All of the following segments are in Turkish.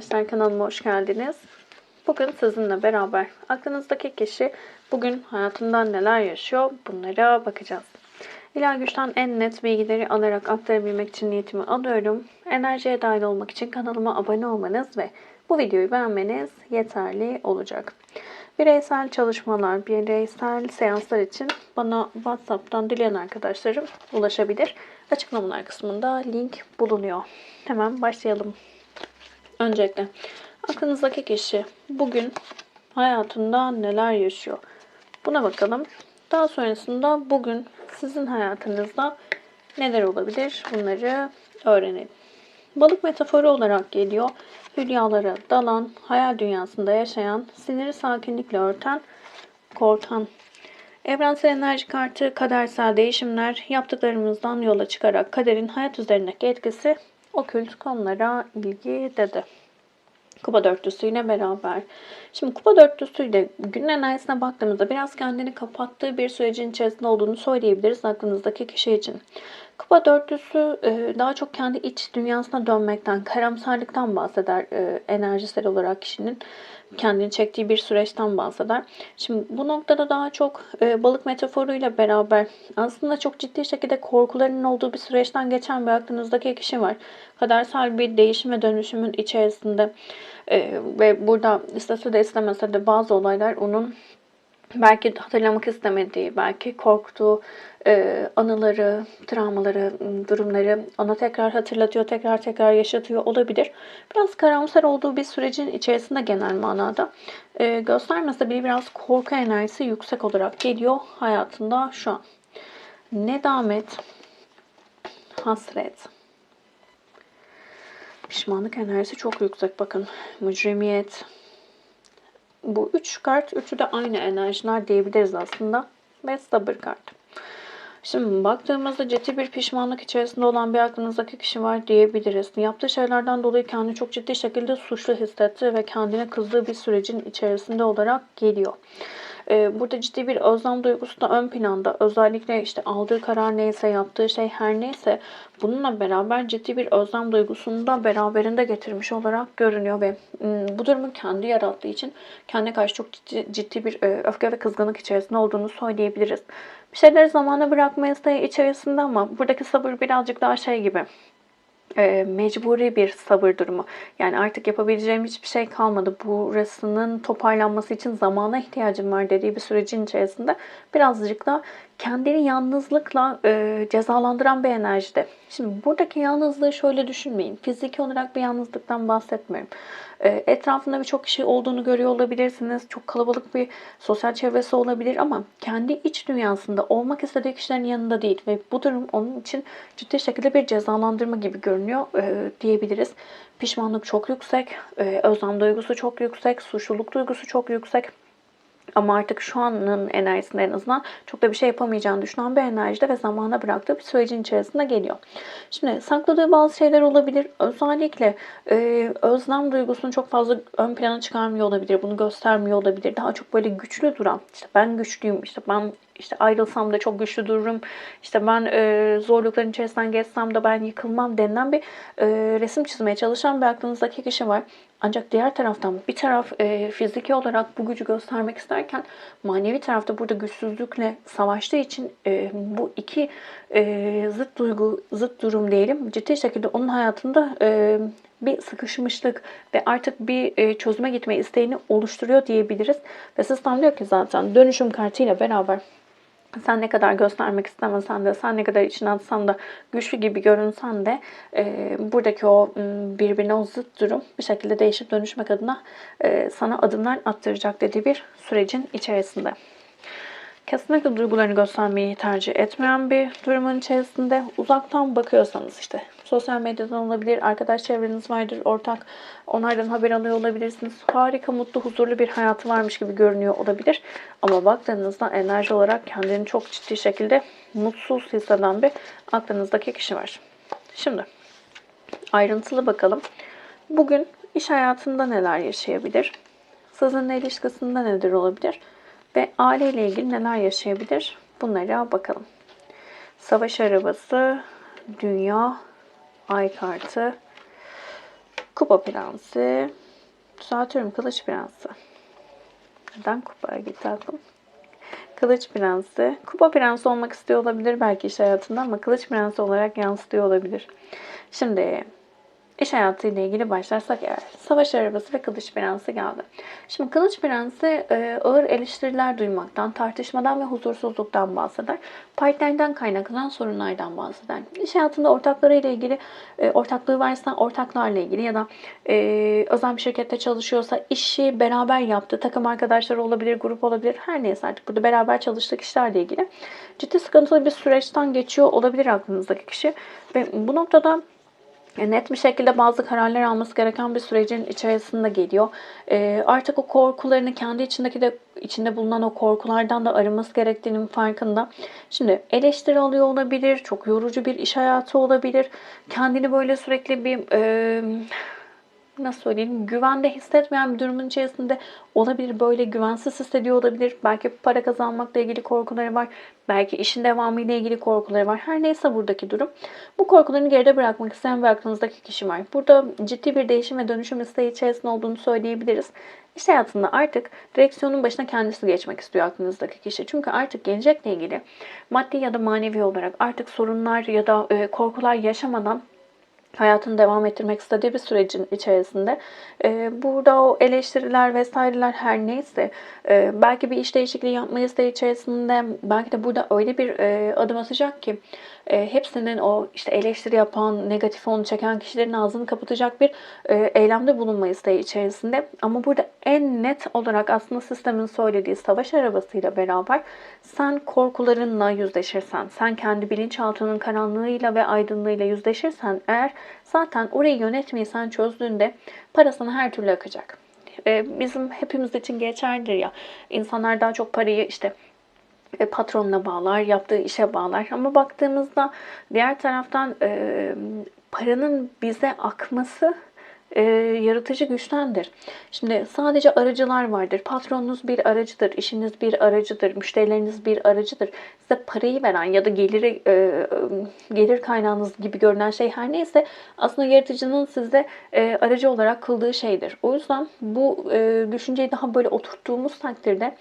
arkadaşlar kanalıma hoş geldiniz. Bugün sizinle beraber aklınızdaki kişi bugün hayatından neler yaşıyor bunlara bakacağız. İlahi güçten en net bilgileri alarak aktarabilmek için niyetimi alıyorum. Enerjiye dahil olmak için kanalıma abone olmanız ve bu videoyu beğenmeniz yeterli olacak. Bireysel çalışmalar, bireysel seanslar için bana WhatsApp'tan dileyen arkadaşlarım ulaşabilir. Açıklamalar kısmında link bulunuyor. Hemen başlayalım. Öncelikle aklınızdaki kişi bugün hayatında neler yaşıyor? Buna bakalım. Daha sonrasında bugün sizin hayatınızda neler olabilir? Bunları öğrenelim. Balık metaforu olarak geliyor. Hülyalara dalan, hayal dünyasında yaşayan, siniri sakinlikle örten, kortan. Evrensel enerji kartı kadersel değişimler yaptıklarımızdan yola çıkarak kaderin hayat üzerindeki etkisi okült konulara ilgi dedi. Kupa dörtlüsüyle beraber. Şimdi kupa dörtlüsüyle günün enerjisine baktığımızda biraz kendini kapattığı bir sürecin içerisinde olduğunu söyleyebiliriz aklınızdaki kişi için. Kupa dörtlüsü e, daha çok kendi iç dünyasına dönmekten, karamsarlıktan bahseder e, enerjisel olarak kişinin kendini çektiği bir süreçten bahseder. Şimdi bu noktada daha çok e, balık metaforuyla beraber aslında çok ciddi şekilde korkularının olduğu bir süreçten geçen bir aklınızdaki kişi var. Kadersel bir değişim ve dönüşümün içerisinde ve burada istese de istemese de bazı olaylar onun belki hatırlamak istemediği, belki korktuğu e, anıları, travmaları, durumları ona tekrar hatırlatıyor, tekrar tekrar yaşatıyor olabilir. Biraz karamsar olduğu bir sürecin içerisinde genel manada. E, göstermese bile biraz korku enerjisi yüksek olarak geliyor hayatında şu an. Nedamet, hasret, pişmanlık enerjisi çok yüksek bakın. Mücrimiyet, bu üç kart, üçü de aynı enerjiler diyebiliriz aslında. Ve sabır kartı. Şimdi baktığımızda ciddi bir pişmanlık içerisinde olan bir aklınızdaki kişi var diyebiliriz. Yaptığı şeylerden dolayı kendini çok ciddi şekilde suçlu hissetti ve kendine kızdığı bir sürecin içerisinde olarak geliyor. Ee, burada ciddi bir özlem duygusu da ön planda. Özellikle işte aldığı karar neyse, yaptığı şey her neyse bununla beraber ciddi bir özlem duygusunu da beraberinde getirmiş olarak görünüyor ve bu durumu kendi yarattığı için kendine karşı çok ciddi, ciddi bir e, öfke ve kızgınlık içerisinde olduğunu söyleyebiliriz. Bir şeyleri zamana bırakma isteği içerisinde ama buradaki sabır birazcık daha şey gibi e, mecburi bir sabır durumu. Yani artık yapabileceğim hiçbir şey kalmadı. Burasının toparlanması için zamana ihtiyacım var dediği bir sürecin içerisinde birazcık da kendini yalnızlıkla e, cezalandıran bir enerjide. Şimdi buradaki yalnızlığı şöyle düşünmeyin. Fiziki olarak bir yalnızlıktan bahsetmiyorum. E, etrafında birçok kişi olduğunu görüyor olabilirsiniz. Çok kalabalık bir sosyal çevresi olabilir ama kendi iç dünyasında olmak istediği kişilerin yanında değil ve bu durum onun için ciddi şekilde bir cezalandırma gibi görünüyor e, diyebiliriz. Pişmanlık çok yüksek, e, özlem duygusu çok yüksek, suçluluk duygusu çok yüksek. Ama artık şu anın enerjisinde en azından çok da bir şey yapamayacağını düşünen bir enerjide ve zamana bıraktığı bir sürecin içerisinde geliyor. Şimdi sakladığı bazı şeyler olabilir. Özellikle e, özlem duygusunu çok fazla ön plana çıkarmıyor olabilir. Bunu göstermiyor olabilir. Daha çok böyle güçlü duran, işte ben güçlüyüm, işte ben işte ayrılsam da çok güçlü dururum. İşte ben e, zorlukların içerisinden geçsem de ben yıkılmam denilen bir e, resim çizmeye çalışan bir aklınızdaki kişi var. Ancak diğer taraftan bir taraf e, fiziki olarak bu gücü göstermek isterken manevi tarafta burada güçsüzlükle savaştığı için e, bu iki e, zıt duygu, zıt durum diyelim ciddi şekilde onun hayatında e, bir sıkışmışlık ve artık bir e, çözüme gitme isteğini oluşturuyor diyebiliriz. Ve sistem diyor ki zaten dönüşüm kartıyla beraber sen ne kadar göstermek istemesen de, sen ne kadar içine atsan da, güçlü gibi görünsen de e, buradaki o birbirine o zıt durum bir şekilde değişip dönüşmek adına e, sana adımlar attıracak dediği bir sürecin içerisinde. Kesinlikle duygularını göstermeyi tercih etmeyen bir durumun içerisinde uzaktan bakıyorsanız işte sosyal medyadan olabilir, arkadaş çevreniz vardır, ortak onlardan haber alıyor olabilirsiniz. Harika, mutlu, huzurlu bir hayatı varmış gibi görünüyor olabilir. Ama baktığınızda enerji olarak kendini çok ciddi şekilde mutsuz hisseden bir aklınızdaki kişi var. Şimdi ayrıntılı bakalım. Bugün iş hayatında neler yaşayabilir? Sizinle ilişkisinde neler olabilir? Ve aileyle ilgili neler yaşayabilir? Bunlara bakalım. Savaş arabası, dünya, ay kartı, Kupa prensi. Düzeltiyorum kılıç prensi. Neden kupaya gitti aklım? Kılıç prensi. Kupa prensi olmak istiyor olabilir belki iş hayatında ama kılıç prensi olarak yansıtıyor olabilir. Şimdi İş hayatıyla ilgili başlarsak eğer savaş arabası ve kılıç prensi geldi. Şimdi kılıç prensi e, ağır eleştiriler duymaktan, tartışmadan ve huzursuzluktan bahseder. Partnerden kaynaklanan sorunlardan bahseder. İş hayatında ortaklarıyla ilgili, e, ortaklığı varsa ortaklarla ilgili ya da e, özel bir şirkette çalışıyorsa işi beraber yaptığı takım arkadaşları olabilir, grup olabilir. Her neyse artık burada beraber çalıştığı kişilerle ilgili ciddi sıkıntılı bir süreçten geçiyor olabilir aklınızdaki kişi. Ve bu noktada net bir şekilde bazı kararlar alması gereken bir sürecin içerisinde geliyor. E, artık o korkularını kendi içindeki de içinde bulunan o korkulardan da arınması gerektiğinin farkında. Şimdi eleştiri alıyor olabilir, çok yorucu bir iş hayatı olabilir. Kendini böyle sürekli bir e, nasıl söyleyeyim güvende hissetmeyen bir durumun içerisinde olabilir. Böyle güvensiz hissediyor olabilir. Belki para kazanmakla ilgili korkuları var. Belki işin devamı ile ilgili korkuları var. Her neyse buradaki durum. Bu korkularını geride bırakmak isteyen bir aklınızdaki kişi var. Burada ciddi bir değişim ve dönüşüm isteği içerisinde olduğunu söyleyebiliriz. İş hayatında artık direksiyonun başına kendisi geçmek istiyor aklınızdaki kişi. Çünkü artık gelecekle ilgili maddi ya da manevi olarak artık sorunlar ya da e, korkular yaşamadan hayatını devam ettirmek istediği bir sürecin içerisinde e, burada o eleştiriler vesaireler her neyse e, belki bir iş değişikliği yapma isteği içerisinde belki de burada öyle bir e, adım atacak ki e, hepsinin o işte eleştiri yapan, negatif onu çeken kişilerin ağzını kapatacak bir e, eylemde bulunma isteği içerisinde. Ama burada en net olarak aslında sistemin söylediği savaş arabasıyla beraber sen korkularınla yüzleşirsen, sen kendi bilinçaltının karanlığıyla ve aydınlığıyla yüzleşirsen eğer zaten orayı yönetmeyi sen çözdüğünde para her türlü akacak. E, bizim hepimiz için geçerlidir ya. İnsanlar daha çok parayı işte e, patronuna bağlar, yaptığı işe bağlar. Ama baktığımızda diğer taraftan e, paranın bize akması e, yaratıcı güçtendir. Şimdi sadece aracılar vardır. Patronunuz bir aracıdır, işiniz bir aracıdır, müşterileriniz bir aracıdır. Size parayı veren ya da geliri e, gelir kaynağınız gibi görünen şey her neyse aslında yaratıcının size e, aracı olarak kıldığı şeydir. O yüzden bu e, düşünceyi daha böyle oturttuğumuz takdirde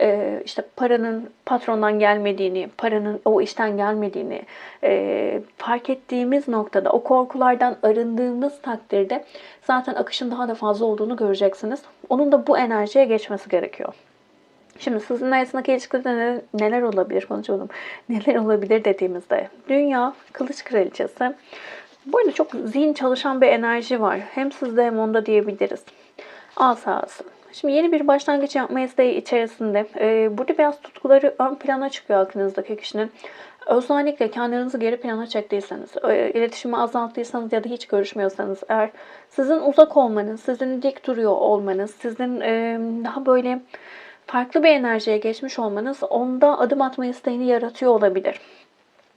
e, işte paranın patrondan gelmediğini, paranın o işten gelmediğini e, fark ettiğimiz noktada o korkulardan arındığımız takdirde zaten akışın daha da fazla olduğunu göreceksiniz. Onun da bu enerjiye geçmesi gerekiyor. Şimdi sizin arasındaki ilişkide neler olabilir konuşalım. Neler olabilir dediğimizde dünya kılıç kraliçesi. Bu arada çok zihin çalışan bir enerji var. Hem sizde hem onda diyebiliriz. Asası. Şimdi yeni bir başlangıç yapma isteği içerisinde e, burada biraz tutkuları ön plana çıkıyor aklınızdaki kişinin. Özellikle kendinizi geri plana çektiyseniz, e, iletişimi azalttıysanız ya da hiç görüşmüyorsanız eğer sizin uzak olmanız, sizin dik duruyor olmanız, sizin e, daha böyle farklı bir enerjiye geçmiş olmanız onda adım atma isteğini yaratıyor olabilir.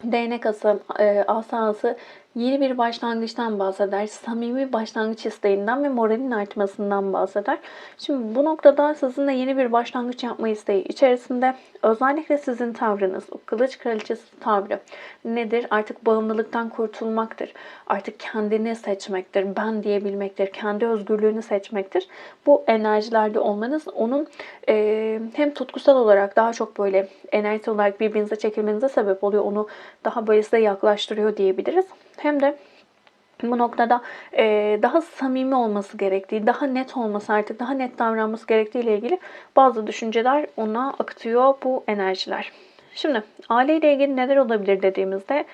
Değnek ası, e, asası yeni bir başlangıçtan bahseder. Samimi başlangıç isteğinden ve moralin artmasından bahseder. Şimdi bu noktada sizinle yeni bir başlangıç yapma isteği içerisinde özellikle sizin tavrınız, o kılıç kraliçesi tavrı nedir? Artık bağımlılıktan kurtulmaktır. Artık kendini seçmektir. Ben diyebilmektir. Kendi özgürlüğünü seçmektir. Bu enerjilerde olmanız onun e, hem tutkusal olarak daha çok böyle enerji olarak birbirinize çekilmenize sebep oluyor. Onu daha böyle size yaklaştırıyor diyebiliriz hem de bu noktada e, daha samimi olması gerektiği, daha net olması artık daha net davranması gerektiği ile ilgili bazı düşünceler ona akıtıyor bu enerjiler. Şimdi aile ile ilgili neler olabilir dediğimizde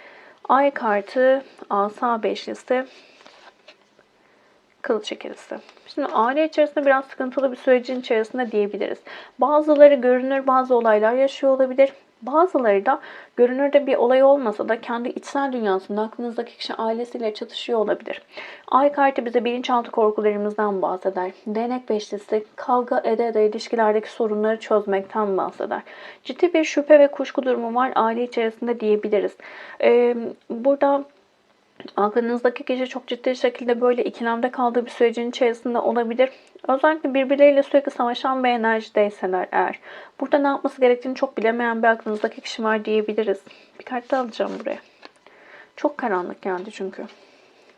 ay kartı, asa beşlisi, kılıç ikilisi. Şimdi aile içerisinde biraz sıkıntılı bir sürecin içerisinde diyebiliriz. Bazıları görünür bazı olaylar yaşıyor olabilir. Bazıları da görünürde bir olay olmasa da kendi içsel dünyasında aklınızdaki kişi ailesiyle çatışıyor olabilir. Ay kartı bize bilinçaltı korkularımızdan bahseder. Değnek beşlisi kavga ede ede ilişkilerdeki sorunları çözmekten bahseder. Ciddi bir şüphe ve kuşku durumu var aile içerisinde diyebiliriz. Ee, burada aklınızdaki kişi çok ciddi şekilde böyle ikilemde kaldığı bir sürecin içerisinde olabilir. Özellikle birbirleriyle sürekli savaşan bir enerjideyseler eğer. Burada ne yapması gerektiğini çok bilemeyen bir aklınızdaki kişi var diyebiliriz. Bir kart da alacağım buraya. Çok karanlık geldi çünkü.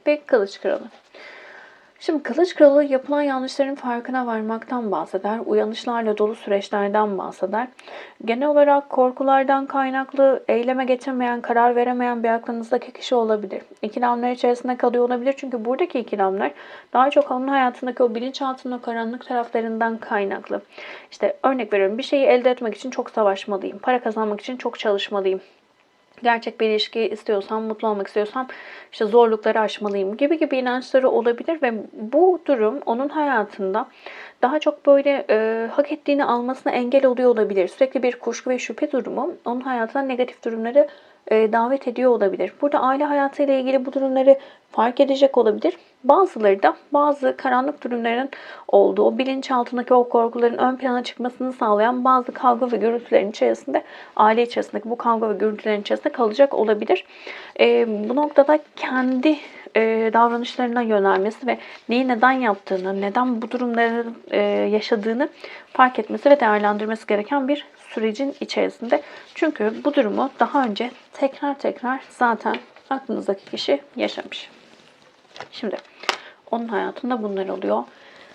Ve kılıç kralı. Şimdi Kılıç Kralı yapılan yanlışların farkına varmaktan bahseder, uyanışlarla dolu süreçlerden bahseder. Genel olarak korkulardan kaynaklı eyleme geçemeyen, karar veremeyen bir aklınızdaki kişi olabilir. İkilemler içerisinde kalıyor olabilir çünkü buradaki ikilemler daha çok onun hayatındaki o bilinçaltının o karanlık taraflarından kaynaklı. İşte örnek veriyorum bir şeyi elde etmek için çok savaşmalıyım, para kazanmak için çok çalışmalıyım gerçek bir ilişki istiyorsam, mutlu olmak istiyorsam işte zorlukları aşmalıyım gibi gibi inançları olabilir ve bu durum onun hayatında daha çok böyle e, hak ettiğini almasına engel oluyor olabilir. Sürekli bir kuşku ve şüphe durumu onun hayatına negatif durumları davet ediyor olabilir. Burada aile hayatıyla ilgili bu durumları fark edecek olabilir. Bazıları da bazı karanlık durumların olduğu, bilinçaltındaki o korkuların ön plana çıkmasını sağlayan bazı kavga ve gürültülerin içerisinde, aile içerisindeki bu kavga ve gürültülerin içerisinde kalacak olabilir. E, bu noktada kendi e, davranışlarına yönelmesi ve neyi neden yaptığını, neden bu durumları e, yaşadığını fark etmesi ve değerlendirmesi gereken bir sürecin içerisinde. Çünkü bu durumu daha önce tekrar tekrar zaten aklınızdaki kişi yaşamış. Şimdi onun hayatında bunlar oluyor.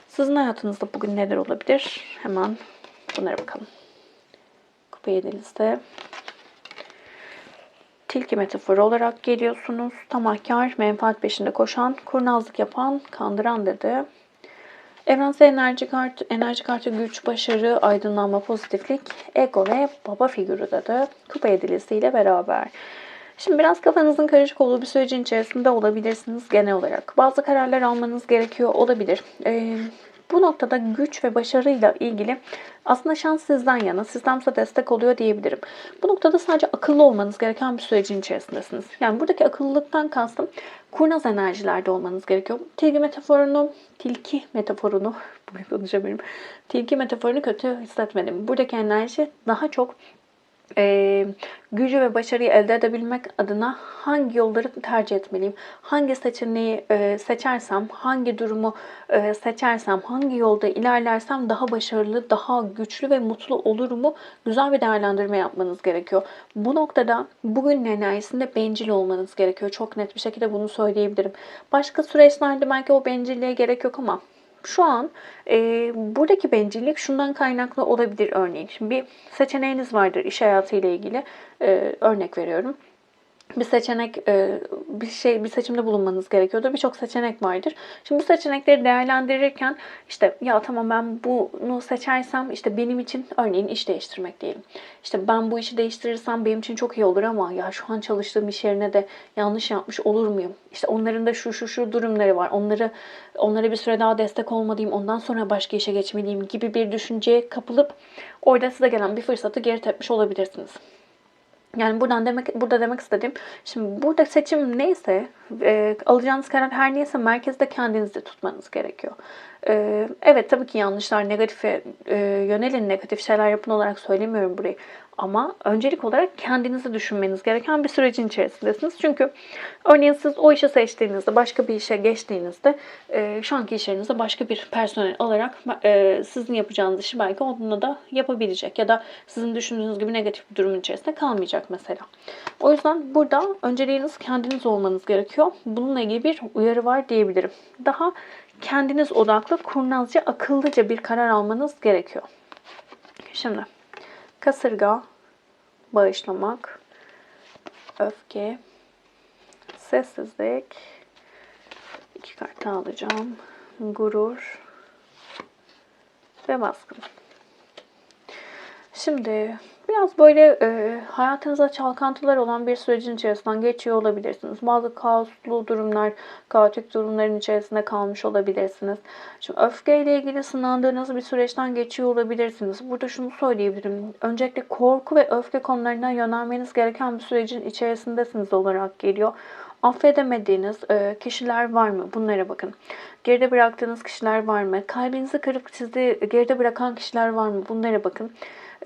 Sizin hayatınızda bugün neler olabilir? Hemen bunlara bakalım. Kupa yedinizde tilki metaforu olarak geliyorsunuz. Tamahkar, menfaat peşinde koşan, kurnazlık yapan, kandıran dedi. Evrensel enerji kartı, enerji kartı güç, başarı, aydınlanma, pozitiflik, ego ve baba figürü dedi. Kupa yedilisiyle beraber. Şimdi biraz kafanızın karışık olduğu bir sürecin içerisinde olabilirsiniz genel olarak. Bazı kararlar almanız gerekiyor olabilir. Ee, bu noktada güç ve başarıyla ilgili aslında şans sizden yana, sizden size destek oluyor diyebilirim. Bu noktada sadece akıllı olmanız gereken bir sürecin içerisindesiniz. Yani buradaki akıllılıktan kastım kurnaz enerjilerde olmanız gerekiyor. Tilki metaforunu, tilki metaforunu, bugün konuşamıyorum. Tilki metaforunu kötü hissetmedim. Buradaki enerji daha çok e, gücü ve başarıyı elde edebilmek adına hangi yolları tercih etmeliyim? Hangi seçeneği e, seçersem, hangi durumu e, seçersem, hangi yolda ilerlersem daha başarılı, daha güçlü ve mutlu olurumu güzel bir değerlendirme yapmanız gerekiyor. Bu noktada bugün enerjisinde bencil olmanız gerekiyor. Çok net bir şekilde bunu söyleyebilirim. Başka süreçlerde belki o bencilliğe gerek yok ama şu an e, buradaki bencillik şundan kaynaklı olabilir örneğin. Şimdi bir seçeneğiniz vardır iş hayatı ile ilgili. E, örnek veriyorum bir seçenek, e, bir şey, bir seçimde bulunmanız gerekiyordur. Birçok seçenek vardır. Şimdi bu seçenekleri değerlendirirken işte ya tamam ben bunu seçersem işte benim için örneğin iş değiştirmek diyelim. İşte ben bu işi değiştirirsem benim için çok iyi olur ama ya şu an çalıştığım iş yerine de yanlış yapmış olur muyum? İşte onların da şu şu şu durumları var. Onları onlara bir süre daha destek olmalıyım. Ondan sonra başka işe geçmeliyim gibi bir düşünceye kapılıp orada size gelen bir fırsatı geri tepmiş olabilirsiniz. Yani buradan demek burada demek istediğim şimdi burada seçim neyse e, alacağınız karar her neyse merkezde kendinizi tutmanız gerekiyor. E, evet tabii ki yanlışlar negatife e, yönelin negatif şeyler yapın olarak söylemiyorum burayı. Ama öncelik olarak kendinizi düşünmeniz gereken bir sürecin içerisindesiniz. Çünkü örneğin siz o işi seçtiğinizde, başka bir işe geçtiğinizde e, şu anki işlerinizde başka bir personel alarak e, sizin yapacağınız işi belki onunla da yapabilecek. Ya da sizin düşündüğünüz gibi negatif bir durumun içerisinde kalmayacak mesela. O yüzden burada önceliğiniz kendiniz olmanız gerekiyor. Bununla ilgili bir uyarı var diyebilirim. Daha kendiniz odaklı, kurnazca, akıllıca bir karar almanız gerekiyor. Şimdi kasırga, bağışlamak, öfke, sessizlik, iki kart alacağım, gurur ve baskın. Şimdi biraz böyle e, hayatınıza çalkantılar olan bir sürecin içerisinden geçiyor olabilirsiniz. Bazı kaoslu durumlar, kaotik durumların içerisinde kalmış olabilirsiniz. Şimdi öfkeyle ilgili sınandığınız bir süreçten geçiyor olabilirsiniz. Burada şunu söyleyebilirim. Öncelikle korku ve öfke konularına yönelmeniz gereken bir sürecin içerisindesiniz olarak geliyor. Affedemediğiniz e, kişiler var mı? Bunlara bakın. Geride bıraktığınız kişiler var mı? Kalbinizi kırıp sizi geride bırakan kişiler var mı? Bunlara bakın.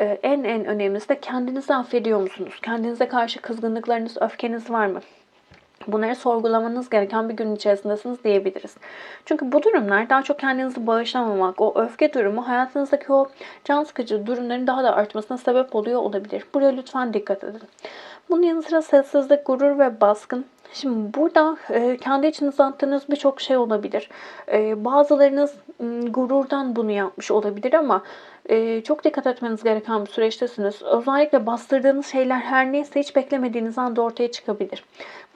Ee, en en önemlisi de kendinizi affediyor musunuz? Kendinize karşı kızgınlıklarınız, öfkeniz var mı? Bunları sorgulamanız gereken bir gün içerisindesiniz diyebiliriz. Çünkü bu durumlar daha çok kendinizi bağışlamamak, o öfke durumu hayatınızdaki o can sıkıcı durumların daha da artmasına sebep oluyor olabilir. Buraya lütfen dikkat edin. Bunun yanı sıra sessizlik, gurur ve baskın Şimdi burada e, kendi içinize attığınız birçok şey olabilir. E, bazılarınız m, gururdan bunu yapmış olabilir ama e, çok dikkat etmeniz gereken bir süreçtesiniz. Özellikle bastırdığınız şeyler her neyse hiç beklemediğiniz anda ortaya çıkabilir.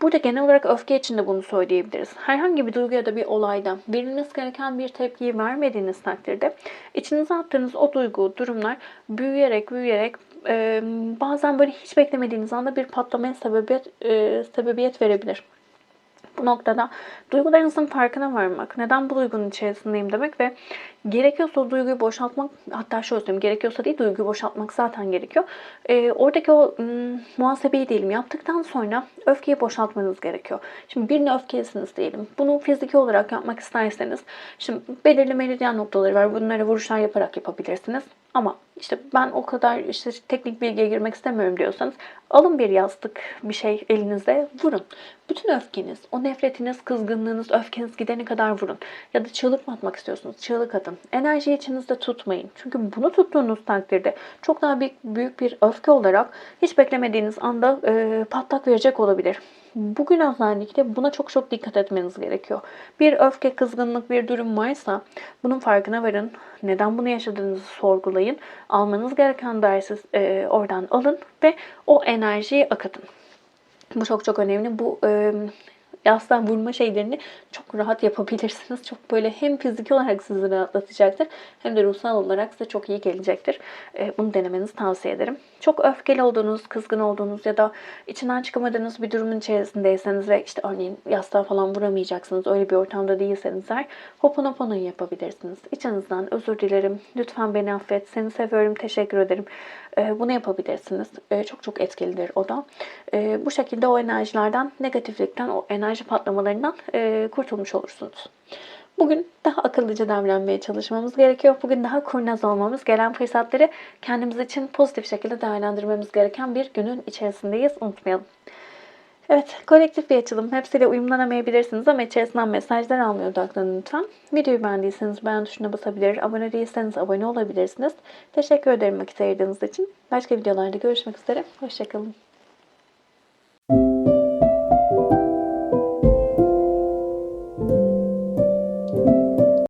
Burada genel olarak öfke için de bunu söyleyebiliriz. Herhangi bir duygu ya da bir olayda verilmesi gereken bir tepkiyi vermediğiniz takdirde içinize attığınız o duygu, durumlar büyüyerek büyüyerek e, bazen böyle hiç beklemediğiniz anda bir patlamaya sebebiyet, e, sebebiyet verebilir. Bu noktada duygularınızın farkına varmak, neden bu duygunun içerisindeyim demek ve gerekiyorsa duyguyu boşaltmak, hatta şöyle söyleyeyim, gerekiyorsa değil duyguyu boşaltmak zaten gerekiyor. Ee, oradaki o ım, muhasebeyi diyelim yaptıktan sonra öfkeyi boşaltmanız gerekiyor. Şimdi birine öfkelisiniz diyelim. Bunu fiziki olarak yapmak isterseniz, şimdi belirli meridyen noktaları var. Bunlara vuruşlar yaparak yapabilirsiniz. Ama işte ben o kadar işte teknik bilgiye girmek istemiyorum diyorsanız alın bir yastık bir şey elinizde vurun. Bütün öfkeniz, o nefretiniz, kızgınlığınız, öfkeniz gidene kadar vurun. Ya da çığlık mı atmak istiyorsunuz? Çığlık atın. Enerjiyi içinizde tutmayın. Çünkü bunu tuttuğunuz takdirde çok daha büyük, büyük bir öfke olarak hiç beklemediğiniz anda e, patlak verecek olabilir. Bugün özellikle buna çok çok dikkat etmeniz gerekiyor. Bir öfke, kızgınlık bir durum varsa bunun farkına varın. Neden bunu yaşadığınızı sorgulayın. Almanız gereken dersi e, oradan alın ve o enerjiyi akıtın. Bu çok çok önemli. Bu e, yastan vurma şeylerini çok rahat yapabilirsiniz. Çok böyle hem fiziki olarak sizi rahatlatacaktır hem de ruhsal olarak size çok iyi gelecektir. E, bunu denemenizi tavsiye ederim. Çok öfkeli olduğunuz, kızgın olduğunuz ya da içinden çıkamadığınız bir durumun içerisindeyseniz ve işte örneğin yastığa falan vuramayacaksınız, öyle bir ortamda değilseniz eğer Hoponopono'yu yapabilirsiniz. İçinizden özür dilerim, lütfen beni affet, seni seviyorum, teşekkür ederim. E, bunu yapabilirsiniz. E, çok çok etkilidir o da. E, bu şekilde o enerjilerden, negatiflikten, o enerji patlamalarından e, kurtulmuş olursunuz. Bugün daha akıllıca davranmaya çalışmamız gerekiyor. Bugün daha kurnaz olmamız, gelen fırsatları kendimiz için pozitif şekilde değerlendirmemiz gereken bir günün içerisindeyiz. Unutmayalım. Evet, kolektif bir açılım. Hepsiyle uyumlanamayabilirsiniz ama içerisinden mesajlar almaya odaklanın lütfen. Videoyu beğendiyseniz beğen tuşuna basabilir, abone değilseniz abone olabilirsiniz. Teşekkür ederim vakit ayırdığınız için. Başka videolarda görüşmek üzere. Hoşçakalın.